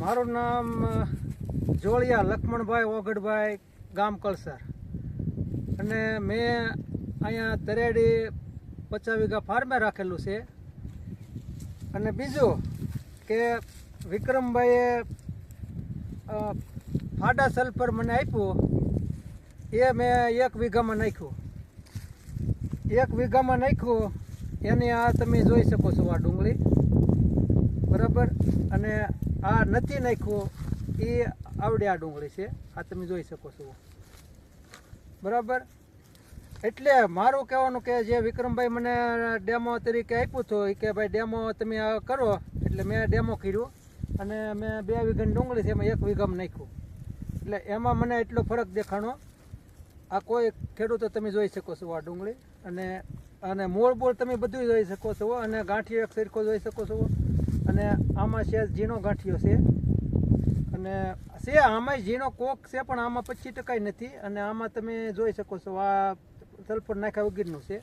મારું નામ જોળિયા લક્ષ્મણભાઈ ઓગડભાઈ ગામ કળસર અને મેં અહીંયા તરેડી પચાસ વીઘા ફાર્મે રાખેલું છે. અને બીજું કે વિક્રમભાઈએ ફાડા સલ્ફર મને આપ્યું, એ મેં એક વીઘામાં નાખ્યું. એક વીઘામાં નાખ્યું, એની આ તમે જોઈ શકો છો આ ડુંગળી. બરાબર? અને આ નથી નાખ્યું, એ આવડે આ ડુંગળી છે. આ તમે જોઈ શકો છો. બરાબર? એટલે મારું કહેવાનું કે જે વિક્રમભાઈ મને ડેમો તરીકે આપ્યું હતું કે ભાઈ ડેમો તમે કરો. એટલે મેં ડેમો કર્યું અને મેં બે વીઘાની ડુંગળી છે, એમાં એક વીઘામાં નાખ્યું. એટલે એમાં મને એટલો ફરક દેખાણો. આ કોઈ ખેડૂતો તમે જોઈ શકો છો આ ડુંગળી. અને અને મૂળ બોળ તમે બધું જોઈ શકો છો, અને ગાંઠિયો એક સરખો જોઈ શકો છો. અને આમાં છે ઝીણો ગાંઠિયો છે. અને છે આમાં ઝીણો કોક છે, પણ આમાં પચીસ ટકા નથી. અને આમાં તમે જોઈ શકો છો, આ સલ્ફર નાખ્યા વગેરેનું છે.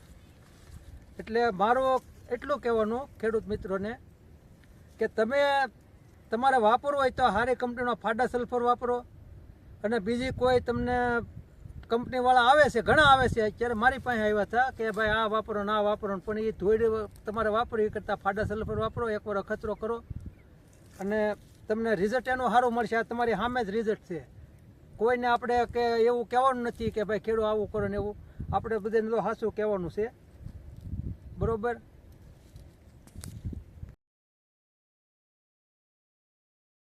એટલે મારો એટલું કહેવાનું ખેડૂત મિત્રોને કે તમે તમારે વાપરવું હોય તો હારી કંપનીનો ફાડા સલ્ફર વાપરો. અને બીજી કોઈ તમને કંપનીવાળા આવે છે, ઘણા આવે છે. અત્યારે મારી પાસે આવ્યા હતા કે ભાઈ આ વાપરો ના વાપરો પણ એ ધોઈડ તમારે વાપરો એ કરતાં ફાડા સલ્ફર વાપરો, એકવાર ખતરો કરો. અને તમને રિઝલ્ટ એનું સારું મળશે. આ તમારી સામે જ રિઝલ્ટ છે. કોઈને આપણે કે એવું કહેવાનું નથી કે ભાઈ ખેડૂત આવું કરો ને એવું. આપણે બધાને તો સાચું કહેવાનું છે. બરોબર?